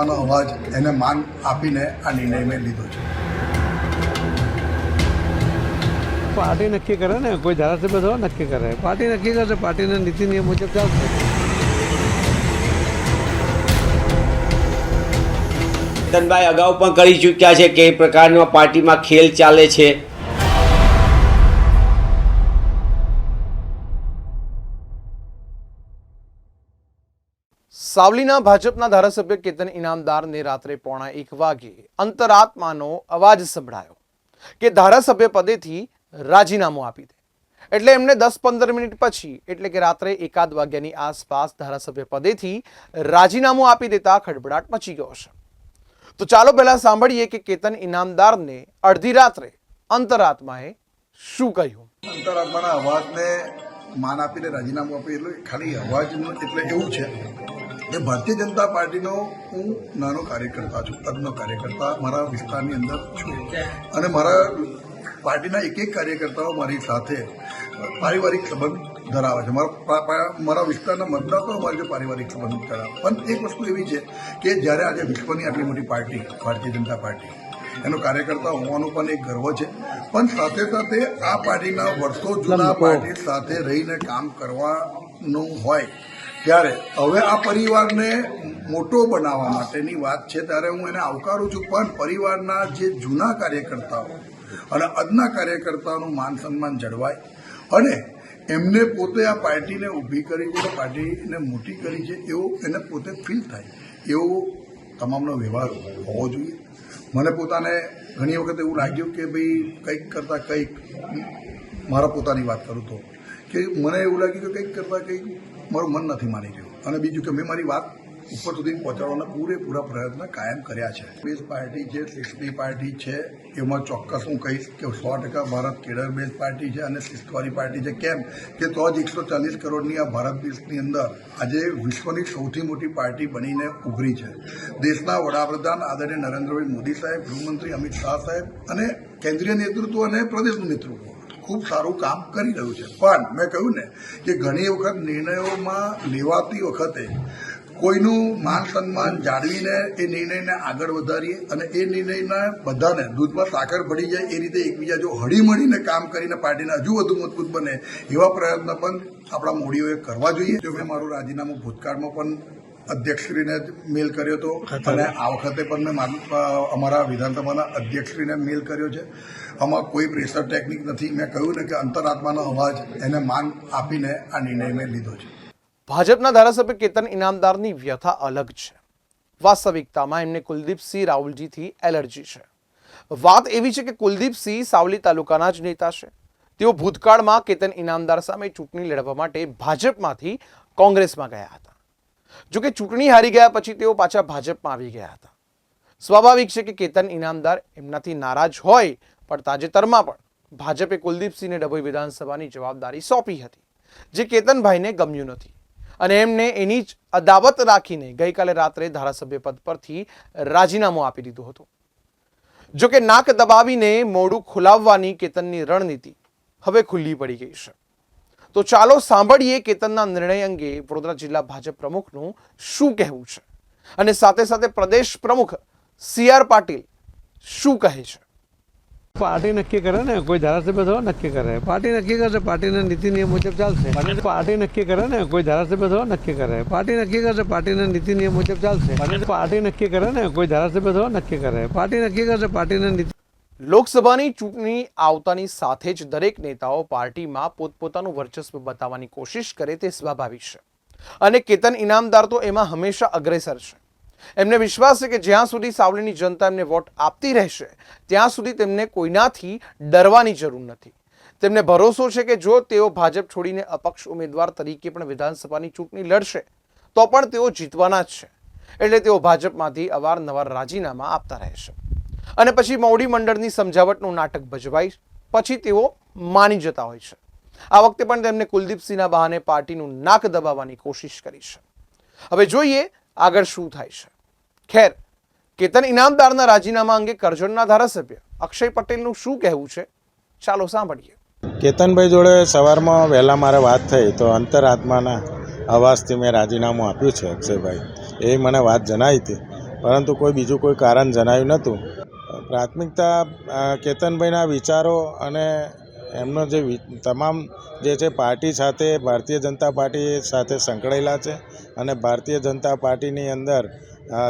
અંતરાત્માનો અવાજ એને માન આપીને આ નિર્ણય મેં લીધો છે. પાર્ટી નક્કી કરે ને કોઈ ધારાસભ્ય થવા નક્કી કરે. પાર્ટી નક્કી કરશે પાર્ટીના નીતિ નિયમ મુજબ ચાલશે. ચેતનભાઈ અગાઉ પણ કરી ચૂક્યા છે કે એ પ્રકારનો પાર્ટીમાં ખેલ ચાલે છે. સાવલીના ભાજપના ધારાસભ્ય કેતન ઇનામદારને રાત્રે પોણા એક વાગે અંતરાત્માનો અવાજ સંભળાયો કે ધારાસભ્ય પદેથી રાજીનામું આપી દે. એટલે એમને દસ પંદર મિનિટ પછી, એટલે કે રાત્રે એકાદ વાગ્યાની આસપાસ ધારાસભ્ય પદેથી રાજીનામું આપી દેતા ખડબડાટ મચી ગયો છે તો ચાલો પહેલા સાંભળીએ કે કેતન ઇનામદારને અડધી રાત્રે અંતરાત્માએ શું કહ્યું? અંતરાત્માના અવાજને માન આપીને રાજીનામું આપી, એટલે ખાલી અવાજનું એટલે એવું છે કે ભારતીય જનતા પાર્ટીનો હું નાનો કાર્યકર્તા છું અદનો કાર્યકર્તા મારા વિસ્તારની અંદર છું. અને મારા પાર્ટીના એક એક કાર્યકર્તાઓ મારી સાથે પારિવારિક સંબંધ ધરાવે છે. મારા મારા વિસ્તારના મતદારો મારી પારિવારિક સંબંધ ધરાવે પણ એક વસ્તુ એવી છે કે જ્યારે આજે વિશ્વની આટલી મોટી પાર્ટી ભારતીય જનતા પાર્ટી એનો કાર્યકર્તા હોવાનું પણ એક ગર્વ છે. પણ સાથે સાથે આ પાર્ટીના વર્ષો જૂના પાર્ટી સાથે રહીને કામ કરવાનું હોય ત્યારે હવે આ પરિવારને મોટો બનાવવા માટેની વાત છે, ત્યારે હું એને આવકારું છું, પણ પરિવારના જે જૂના કાર્યકર્તાઓ અને અદના કાર્યકર્તાઓનું માન સન્માન જળવાય અને એમને પોતે આ પાર્ટીને ઊભી કરી છે પાર્ટીને મોટી કરી છે, એવું એને પોતે ફીલ થાય. એવો તમામનો વ્યવહાર હોવો જોઈએ. મને પોતાને ઘણી વખત એવું લાગ્યું કે ભાઈ કંઈક કરતાં કંઈક, મારા પોતાની વાત કરું તો, કે મને એવું લાગ્યું કે કંઈક કરતાં કંઈક મારું મન નથી માની રહ્યું. અને બીજું કે મેં મારી વાત ઉપર સુધી પહોંચાડવાના પૂરેપૂરા પ્રયત્ન કાયમ કર્યા છે. બેઝ પાર્ટી જે શિસ્તની પાર્ટી છે, એમાં ચોક્કસ હું કહીશ કે સો ટકા ભારત કેડર બેઝ પાર્ટી છે અને શિસ્તવાળી પાર્ટી છે. કેમ કે તો જ એકસો ચાલીસ કરોડની આ ભારત દેશની અંદર આજે વિશ્વની સૌથી મોટી પાર્ટી બનીને ઉભરી છે. દેશના વડાપ્રધાન આદરણીય નરેન્દ્રભાઈ મોદી સાહેબ, ગૃહમંત્રી અમિત શાહ સાહેબ અને કેન્દ્રીય નેતૃત્વ અને પ્રદેશનું નેતૃત્વ. ખૂબ સારું કામ કરી રહ્યું છે. પણ મેં કહ્યું ને કે ઘણી વખત નિર્ણયોમાં લેવાતી વખતે કોઈનું માન સન્માન જાળવીને એ નિર્ણયને આગળ વધારીએ અને એ નિર્ણયના બધાને દૂધમાં સાકર ભળી જાય એ રીતે એકબીજા જો હળીમળીને કામ કરીને પાર્ટીને હજુ વધુ મજબૂત બને એવા પ્રયત્ન પણ આપણા મોડીઓએ કરવા જોઈએ. જો મેં મારું રાજીનામું ભૂતકાળમાં પણ અધ્યક્ષશ્રીને જ મેલ કર્યો હતો અને આ વખતે પણ મેં મારું અમારા વિધાનસભાના અધ્યક્ષશ્રીને મેલ કર્યો છે. આમાં કોઈ પ્રેશર ટેકનિક નથી. મેં કહ્યું ને કે અંતરાત્માનો અવાજ એને માન આપીને આ નિર્ણય મેં લીધો છે. ભાજપના ધારાસભ્ય કેતન ઇનામદારની વ્યથા અલગ છે. વાસ્તવિકતામાં એમને કુલદીપસિંહ રાહુલજીથી એલર્જી છે. વાત એવી છે કે કુલદીપસિંહ સાવલી તાલુકાના જ નેતા છે. તેઓ ભૂતકાળમાં કેતન ઇનામદાર સામે ચૂંટણી લડવા માટે ભાજપમાંથી કોંગ્રેસમાં ગયા હતા. જોકે ચૂંટણી હારી ગયા પછી તેઓ પાછા ભાજપમાં આવી ગયા હતા. સ્વાભાવિક છે કે કેતન ઇનામદાર એમનાથી નારાજ હોય, પણ તાજેતરમાં પણ ભાજપે કુલદીપસિંહને ડભોઈ વિધાનસભાની જવાબદારી સોંપી હતી, જે કેતનભાઈને ગમ્યું નથી. અને એમને એની જ અદાવત રાખીને ગઈકાલે રાત્રે ધારાસભ્ય પદ પરથી રાજીનામું આપી દીધું હતું. જોકે નાક દબાવીને મોડું ખુલાવવાની કેતનની રણનીતિ હવે ખુલ્લી પડી ગઈ છે. તો ચાલો સાંભળીએ કેતનના નિર્ણય અંગે વડોદરા જિલ્લા ભાજપ પ્રમુખનું શું કહેવું છે. અને સાથે સાથે પ્રદેશ પ્રમુખ સી આર પાટીલ શું કહે છે? પાર્ટી નક્કી કરે ને કોઈ ધારાસભ્ય થવા નક્કી કરે. પાર્ટી નક્કી કરશે પાર્ટીના નીતિ નિયમ મુજબ ચાલશે. પાર્ટી નક્કી કરે ને કોઈ ધારાસભ્ય થવા નક્કી કરે. પાર્ટી નક્કી કરશે પાર્ટીના નીતિ નિયમ મુજબ ચાલશે. પાર્ટી નક્કી કરે ને કોઈ ધારાસભ્ય થવા નક્કી કરે. પાર્ટી નક્કી કરશે પાર્ટીના નીતિ લોકસભાની ચૂંટણી આવતાની સાથે જ દરેક નેતાઓ પાર્ટીમાં પોતપોતાનું વર્ચસ્વ બતાવવાની કોશિશ કરે તે સ્વાભાવિક છે. અને કેતન ઇનામદાર તો એમાં હંમેશા અગ્રેસર છે. એમને વિશ્વાસ છે કે જ્યાં સુધી સાવલીની જનતા એમને વોટ આપતી રહેશે, ત્યાં સુધી તેમને કોઈનાથી ડરવાની જરૂર નથી. તેમને ભરોસો છે કે જો તેઓ ભાજપ છોડીને અપક્ષ ઉમેદવાર તરીકે પણ વિધાનસભાની ચૂંટણી લડશે, તો પણ તેઓ જીતવાના જ છે. એટલે તેઓ ભાજપમાંથી અવારનવાર રાજીનામા આપતા રહેશે. અને પછી મૌડી મંડળની સમજાવટનું નાટક ભજવાય, પછી તેઓ માની જતા હોય છે. આ વખતે પણ તેમને કુલદીપસિંહના બહાને પાર્ટીનું નાક દબાવવાની કોશિશ કરી છે. હવે જોઈએ આગળ શું થાય છે? ખેર, કેતન ઇનામદારના રાજીનામા અંગે કરજણના ધારાસભ્ય અક્ષય પટેલનું શું કહેવું છે? ચાલો સાંભળીએ. કેતનભાઈ જોડે સવારમાં વહેલા મારે વાત થઈ તો અંતરાત્માના અવાજથી મેં રાજીનામું આપ્યું છે અક્ષયભાઈ. એ મને વાત જણાવી હતી, પરંતુ કોઈ બીજું કોઈ કારણ જણાવ્યું નહોતું. પ્રાથમિકતા કેતનભાઈના વિચારો અને એમનો જે તમામ જે છે પાર્ટી સાથે, ભારતીય જનતા પાર્ટી સાથે સંકળાયેલા છે અને ભારતીય જનતા પાર્ટીની અંદર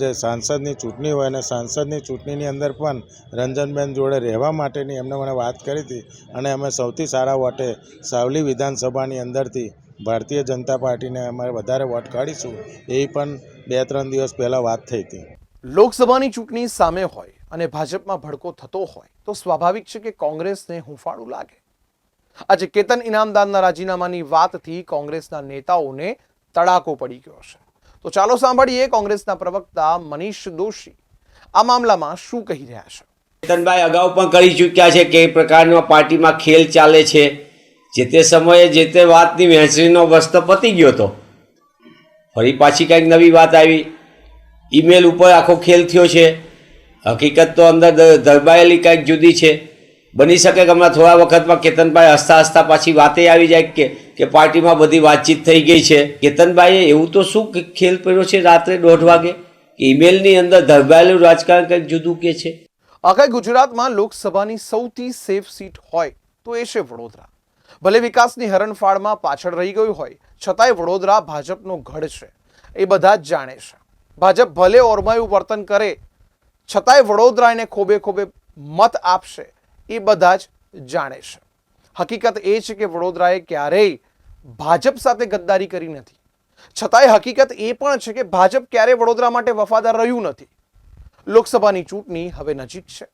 જે સાંસદની ચૂંટણી હોય અને સાંસદની ચૂંટણીની અંદર પણ રંજનબેન જોડે રહેવા માટેની એમને મને વાત કરી હતી અને અમે સૌથી સારા વોટે સાવલી વિધાનસભાની અંદરથી ભારતીય જનતા પાર્ટીને અમે વધારે વોટ કાઢીશું એ પણ બે ત્રણ દિવસ પહેલાં વાત થઈ હતી. લોકસભાની ચૂંટણી સામે હોય અને ભાજપમાં ભડકો થતો હોય, તો સ્વાભાવિક છે કે કોંગ્રેસને હુંફાળું લાગે. આજે કેતન ઇનામદારના રાજીનામાની વાતથી કોંગ્રેસના નેતાઓને તડાકો પડી ગયો છે. તો ચાલો સાંભળીએ કોંગ્રેસના પ્રવક્તા મનીષ દોશી આ મામલામાં શું કહી રહ્યા છે. કેતનભાઈ અગાઉ પણ કરી ચૂક્યા છે કે પ્રકારનો પાર્ટીમાં ખેલ ચાલે છે. જે તે સમયે જે તે વાતની વહેંચણીનો વસ્ત્ર પતી ગયો હતો. ફરી પાછી કંઈક નવી વાત આવી. ઈમેલ ઉપર આખો ખેલ થયો છે. હકીકત તો અંદર દરબાયેલી કંઈક જુદી છે. બની શકે કે હમણાં થોડા વખતમાં કેતનભાઈ હસતા હસતા પાછી વાતે આવી જાય કે કે પાર્ટીમાં બધી વાતચીત થઈ ગઈ છે. કેતનભાઈએ એવું તો શું ખેલ પડ્યો છે રાત્રે દોઢ વાગે? ઈમેલની અંદર દરબાયેલું રાજકારણ કંઈક જુદું કે છે? આખા ગુજરાતમાં લોકસભાની સૌથી સેફ સીટ હોય તો એ છે વડોદરા. ભલે વિકાસની હરણફાળમાં પાછળ રહી ગયું હોય, છતાંય વડોદરા ભાજપનો ગઢ છે. એ બધા જ જાણે છે. ભાજપ ભલે ઓરમાયું વર્તન કરે, છતાંય વડોદરા એને ખોબે ખોબે મત આપશે. એ બધા જ જાણે છે. હકીકત એ છે કે વડોદરાએ ક્યારેય ભાજપ સાથે ગદ્દારી કરી નથી. છતાંય હકીકત એ પણ છે કે ભાજપ ક્યારેય વડોદરા માટે વફાદાર રહ્યું નથી. લોકસભાની ચૂંટણી હવે નજીક છે.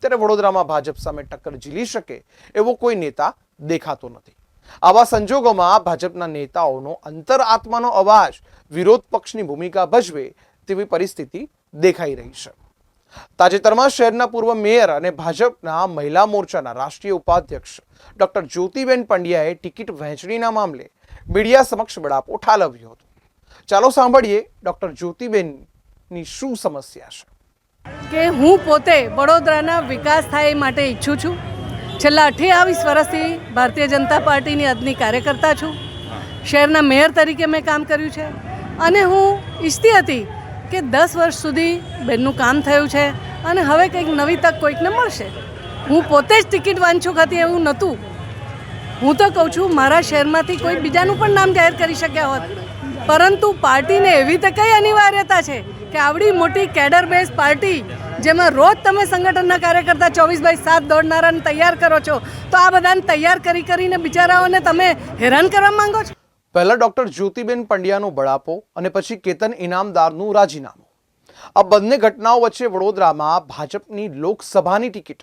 ત્યારે વડોદરામાં ભાજપ સામે ટક્કર ઝીલી શકે એવો કોઈ નેતા દેખાતો નથી. આવા સંજોગોમાં ભાજપના નેતાઓનો અંતરઆત્માનો અવાજ વિરોધ પક્ષની ભૂમિકા ભજવે તેવી પરિસ્થિતિ દેખાઈ રહી છે. તાજેતરમાં શહેરના પૂર્વ મેયર અને ભાજપના મહિલા મોરચાના રાષ્ટ્રીય ઉપાધ્યક્ષ ડોક્ટર જ્યોતિબેન પંડ્યાએ ટિકિટ વહેંચણીના મામલે મીડિયા સમક્ષ બળાપો ઠાલવ્યો હતો. ચાલો સાંભળીએ ડોક્ટર જ્યોતિબેનની શું સમસ્યા છે. કે હું પોતે વડોદરાના વિકાસ થાય એ માટે ઈચ્છું છું. છેલ્લા અઠ્યાવીસ વર્ષથી ભારતીય જનતા પાર્ટીની અદની કાર્યકર્તા છું. શહેરના મેયર તરીકે મેં કામ કર્યું છે. અને હું ઈચ્છતી હતી કે દસ વર્ષ સુધી બેનનું કામ થયું છે અને હવે કંઈક નવી તક કોઈકને મળશે. હું પોતે જ ટિકિટ વાંચું ખાતી એવું નહોતું. હું તો કહું છું, મારા શહેરમાંથી કોઈ બીજાનું પણ નામ જાહેર કરી શક્યા હોત. પરંતુ પાર્ટીને એવી તો કઈ અનિવાર્યતા છે કે આવડી મોટી કેડર બેઝ પાર્ટી, જેમાં રોજ તમે સંગઠનના કાર્યકર્તા ચોવીસ બાય સાત દોડનારાને તૈયાર કરો છો, તો આ બધાને તૈયાર કરી કરીને બિચારાઓને તમે હેરાન કરવા માંગો છો? પહેલા ડોક્ટર જ્યોતિબેન પંડ્યાનો બળાપો અને પછી કેતન ઇનામદારનું રાજીનામું. આ બંને ઘટનાઓ વચ્ચે વડોદરામાં ભાજપની લોકસભાની ટિકિટ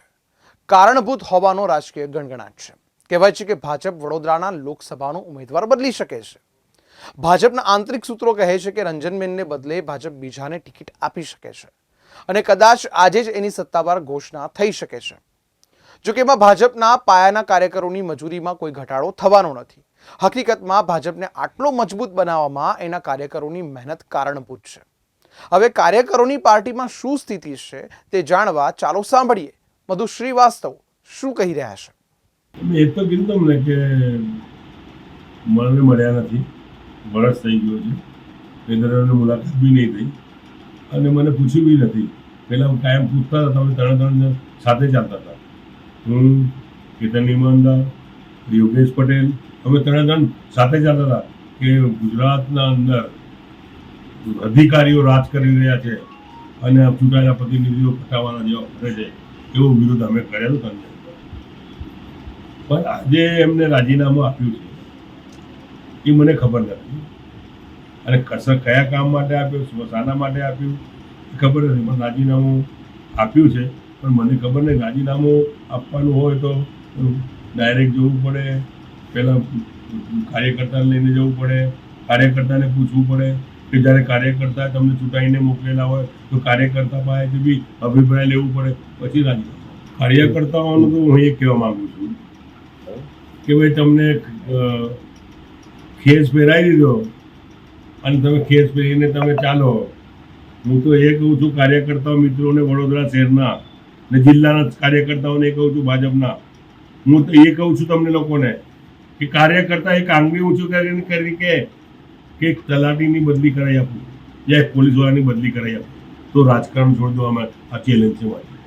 કારણભૂત હોવાનો રાજકીય ગણગણાટ છે. કહેવાય છે કે ભાજપ વડોદરાના લોકસભાનો ઉમેદવાર બદલી શકે છે. ભાજપના આંતરિક સૂત્રો કહે છે કે રંજનબેનને બદલે ભાજપ બીજાને ટિકિટ આપી શકે છે અને કદાચ આજે જ એની સત્તાવાર ઘોષણા થઈ શકે છે. જો કે એમાં ભાજપના પાયાના કાર્યકરોની મજૂરીમાં કોઈ ઘટાડો થવાનો નથી. હકીકતમાં ભાજપને આટલો મજબૂત બનાવવામાં એના કાર્યકરોની મહેનત કારણભૂત છે. હવે કાર્યકરોની પાર્ટીમાં શું સ્થિતિ છે તે જાણવા ચાલો સાંભળીએ. મધુ શ્રીવાસ્તવ શું કહી રહ્યા છે? એ તો કીધું તમને કે મને મળ્યા નથી. વરસ થઈ ગયો છે. કેન્દ્રની મુલાકાત બી નહીં થઈ. અને મને પૂછ્યું બી નથી. પહેલાં કાયમ પૂછતા હતા, તમે ત્રણ ત્રણ સાથે ચાલતા હતા. હું કેતન ઈમાનદાર યોગેશ પટેલ. અમે ત્રણે ત્રણ સાથે જતા હતા કે ગુજરાતના અંદર અધિકારીઓ રાજ કરી રહ્યા છે અને ચૂંટાયેલા પ્રતિનિધિઓ પટાવવાના જેવા કરે છે, એવો વિરોધ અમે કરેલો તમને પણ આજે એમને રાજીનામું આપ્યું છે, એ મને ખબર નથી. અને કસર કયા કામ માટે આપ્યું શાના માટે આપ્યું ખબર નથી, પણ રાજીનામું આપ્યું છે. પણ મને ખબર નહીં, રાજીનામું આપવાનું હોય તો ડાયરેક્ટ જવું પડે પહેલાં કાર્યકર્તાને લઈને જવું પડે, કાર્યકર્તાને પૂછવું પડે કે જ્યારે કાર્યકર્તા તમને ચૂંટાઈને મોકલેલા હોય તો કાર્યકર્તા પાસેથી બી અભિપ્રાય લેવું પડે, પછી રાજીનામું. કાર્યકર્તાઓનું તો હું એ કહેવા માગું છું કે ભાઈ તમને ખેસ પહેરાવી દીધો અને તમે ખેસ પહેરીને તમે ચાલો. હું તો એ કહું છું, કાર્યકર્તાઓ મિત્રોને વડોદરા શહેરના ને જિલ્લાના કાર્યકર્તાઓને કહું છું, ભાજપના. હું એ કહું છું તમને લોકોને કે કાર્યકર્તા એક આંગળી ઊંચું કરી કે એક તલાટીની બદલી કરાવી આપું યા પોલીસવાળાની બદલી કરાવી આપું. તો રાજકારણ છોડી દો અમે આ ચેલેન્જ છે મારી.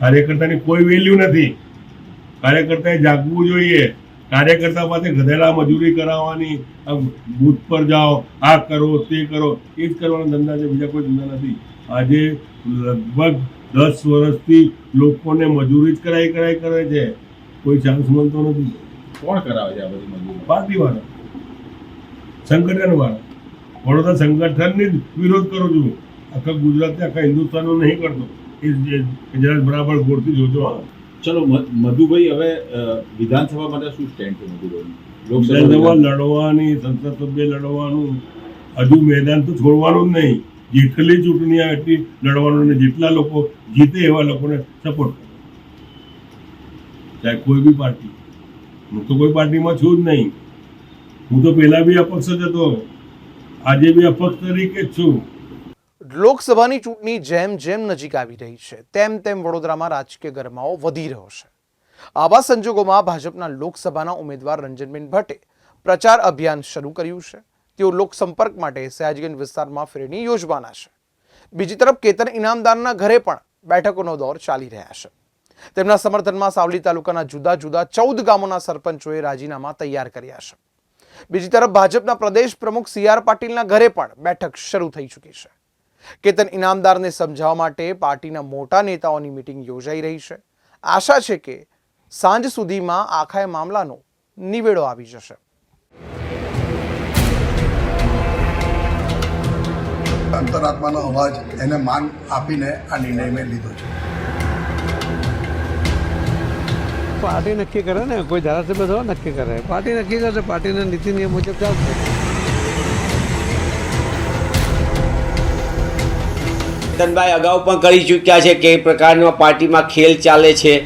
કાર્યકર્તાની કોઈ વેલ્યુ નથી. કાર્યકર્તાએ જાગવું જોઈએ. કાર્યકર્તા પાસે ગધેડા મજૂરી કરાવવાની બૂથ પર જાઓ, આ કરો, તે કરો, એ જ કરવાના ધંધા છે, બીજા કોઈ ધંધા નથી. આજે લગભગ દસ વર્ષથી લોકોને મજૂરી જ કરાઈ કરાઈ કરે છે. કોઈ ચાન્સ મળતો નથી. કોણ કરાવે છે આ બધી મજૂરી? પાર્ટી વાળા. સંગઠન વાળા. વડોદરા સંગઠનની જ વિરોધ કરું છું. આખા ગુજરાતને આખા હિન્દુસ્તાનનો નહીં કરતો. એ જરા બરાબર ગોળથી જોજો ચલો મધુભાઈ હવે વિધાનસભા માટે શું સ્ટેન્ડ છે મધુભાઈ લોકસભા લડવાની સંસદ સભ્ય લડવાનું હજુ મેદાન તો છોડવાનું જ નહીં. જેટલી ચૂંટણી આવે એટલી લડવાનું અને જેટલા લોકો જીતે એવા લોકોને સપોર્ટ કરો. ચાહે કોઈ બી પાર્ટી. હું તો કોઈ પાર્ટીમાં છું જ નહીં. હું તો પહેલા બી અપક્ષ જ હતો. આજે બી અપક્ષ તરીકે જ છું. લોકસભાની ચૂંટણી જેમ જેમ નજીક આવી રહી છે, તેમ તેમ વડોદરામાં રાજકીય ગરમાઓ વધી રહ્યો છે. આવા સંજોગોમાં ભાજપના લોકસભાના ઉમેદવાર રંજનબેન ભટ્ટે પ્રચાર અભિયાન શરૂ કર્યું છે. તેઓ લોકસંપર્ક માટે સયાજગંજ વિસ્તારમાં ફેરણી યોજવાના છે. બીજી તરફ કેતન ઇનામદારના ઘરે પણ બેઠકોનો દોર ચાલી રહ્યા છે. તેમના સમર્થનમાં સાવલી તાલુકાના જુદા જુદા ચૌદ ગામોના સરપંચોએ રાજીનામા તૈયાર કર્યા છે. બીજી તરફ ભાજપના પ્રદેશ પ્રમુખ સી આર પાટીલના ઘરે પણ બેઠક શરૂ થઈ ચૂકી છે. કેતન ઇનામદારને સમજાવવા માટે પાર્ટીના મોટા નેતાઓની મિટિંગ યોજાઈ રહી છે. આશા છે કે સાંજ સુધીમાં આખા મામલાનો નિવેડો આવી જશે. અંતરાત્માનો અવાજ એને માન આપીને આ નિર્ણય મેં લીધો છે. પાર્ટી નક્કી કરે ને કોઈ ધારાસભ્ય થવા નક્કી કરે. પાર્ટી નક્કી કરશે પાર્ટીના નીતિ નિયમ મુજબ ચાલશે. ચેતનભાઈ અગાઉ પણ કરી ચૂક્યા છે કે પ્રકારનો પાર્ટીમાં ખેલ ચાલે છે.